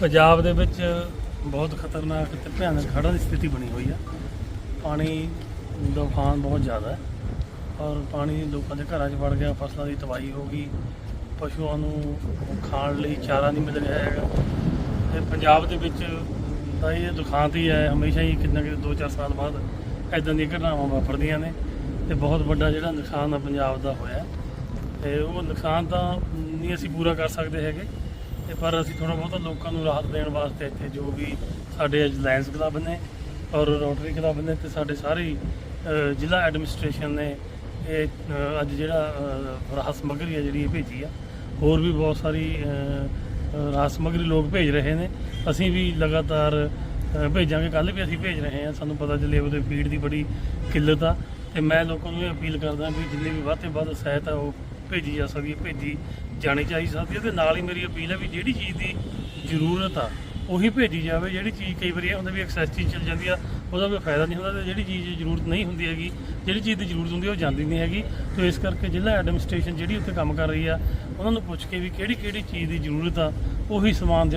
ਪੰਜਾਬ ਦੇ ਵਿੱਚ ਬਹੁਤ ਖਤਰਨਾਕ ਤੇ ਭਿਆਨਕ ਹੜ੍ਹਾਂ ਦੀ ਸਥਿਤੀ ਬਣੀ ਹੋਈ ਆ। ਪਾਣੀ ਦਾ ਉਫਾਨ ਬਹੁਤ ਜ਼ਿਆਦਾ ਹੈ ਔਰ ਪਾਣੀ ਲੋਕਾਂ ਦੇ ਘਰਾਂ 'ਚ ਵੜ ਗਿਆ, ਫਸਲਾਂ ਦੀ ਤਬਾਹੀ ਹੋ ਗਈ, ਪਸ਼ੂਆਂ ਨੂੰ ਖਾਣ ਲਈ ਚਾਰਾ ਨਹੀਂ ਮਿਲ ਰਿਹਾ ਹੈਗਾ। ਤੇ ਪੰਜਾਬ ਦੇ ਵਿੱਚ ਤਾਂ ਇਹ ਦੁਖਾਂਤ ਹੀ ਹੈ, ਹਮੇਸ਼ਾ ਹੀ ਕਿੰਨਾ ਕਿ 2-4 ਸਾਲ ਬਾਅਦ ਐਦਾਂ ਦੀਆਂ ਘਟਨਾਵਾਂ ਵਾਪਰਦੀਆਂ ਨੇ ਤੇ ਬਹੁਤ ਵੱਡਾ ਜਿਹੜਾ ਨੁਕਸਾਨ ਆ ਪੰਜਾਬ ਦਾ ਹੋਇਆ। ਤੇ ਉਹ ਨੁਕਸਾਨ ਤਾਂ ਨਹੀਂ ਅਸੀਂ ਪੂਰਾ ਕਰ ਸਕਦੇ ਹੈਗੇ। ਤੇ ਪਰ ਅਸੀਂ ਥੋੜਾ ਬਹੁਤਾ ਲੋਕਾਂ ਨੂੰ ਰਾਹਤ ਦੇਣ ਵਾਸਤੇ ਇੱਥੇ ਜੋ ਵੀ ਸਾਡੇ ਅੱਜ ਲਾਇਨਸ ਕਲੱਬ ਨੇ ਔਰ ਰੋਟਰੀ ਕਲੱਬ ਨੇ ਤੇ ਸਾਡੇ ਸਾਰੇ ਜ਼ਿਲ੍ਹਾ ਐਡਮਿਨਿਸਟ੍ਰੇਸ਼ਨ ਨੇ ਇਹ ਅੱਜ ਜਿਹੜਾ ਰਾਹਤ ਸਮੱਗਰੀ ਹੈ ਜਿਹੜੀ ਇਹ ਭੇਜੀ ਆ ਹੋਰ ਵੀ ਬਹੁਤ ਸਾਰੀ ਅਹ, ਰਾਹਤ ਸਮੱਗਰੀ ਲੋਕ ਭੇਜ ਰਹੇ ਨੇ ਅਸੀਂ ਵੀ ਲਗਾਤਾਰ ਭੇਜਾਂਗੇ ਕੱਲ ਵੀ ਅਸੀਂ ਭੇਜ ਰਹੇ ਹਾਂ ਸਾਨੂੰ ਪਤਾ ਚੱਲੇ ਉਹਦੇ ਫੀਡ ਦੀ ਬੜੀ ਕਿੱਲਤ ਆ ਤੇ ਮੈਂ ਲੋਕਾਂ ਨੂੰ ਇਹ ਅਪੀਲ ਕਰਦਾ ਵੀ ਜਿੰਨੀ ਵੀ ਵੱਧ ਤੋਂ ਵੱਧ ਸਹਾਇਤਾ ਉਹ ਭੇਜੀ ਜਾ ਸਕਦੀ ਹੈ, ਭੇਜੀ ਜਾਣੀ ਚਾਹੀਦੀ ਸਕਦੀ ਹੈ ਤੇ ਨਾਲ ਹੀ ਮੇਰੀ ਅਪੀਲ ਹੈ ਵੀ ਜਿਹੜੀ ਚੀਜ਼ ਦੀ ਜ਼ਰੂਰਤ ਆ, ਉਹੀ ਭੇਜੀ ਜਾਵੇ। ਜਿਹੜੀ ਚੀਜ਼ ਕਈ ਵਾਰੀ ਇਹ ਹੁੰਦਾ ਵੀ ਐਕਸੈਸ ਚੀਜ਼ ਚੱਲ ਜਾਂਦੀ ਆ, ਉਹਦਾ ਕੋਈ ਫਾਇਦਾ ਨਹੀਂ ਹੁੰਦਾ ਤੇ ਜਿਹੜੀ ਚੀਜ਼ ਦੀ ਜ਼ਰੂਰਤ ਨਹੀਂ ਹੁੰਦੀ ਹੈਗੀ, ਜਿਹੜੀ ਚੀਜ਼ ਦੀ ਜ਼ਰੂਰਤ ਹੁੰਦੀ ਉਹ ਜਾਂਦੀ ਨਹੀਂ ਹੈਗੀ। ਤੇ ਇਸ ਕਰਕੇ ਜ਼ਿਲ੍ਹਾ ਐਡਮਿਨਿਸਟ੍ਰੇਸ਼ਨ ਜਿਹੜੀ ਉੱਥੇ ਕੰਮ ਕਰ ਰਹੀ ਆ, ਉਹਨਾਂ ਨੂੰ ਪੁੱਛ ਕੇ ਵੀ ਕਿਹੜੀ ਕਿਹੜੀ ਚੀਜ਼ ਦੀ ਜ਼ਰੂਰਤ ਆ, ਉਹੀ ਸਮਾਨ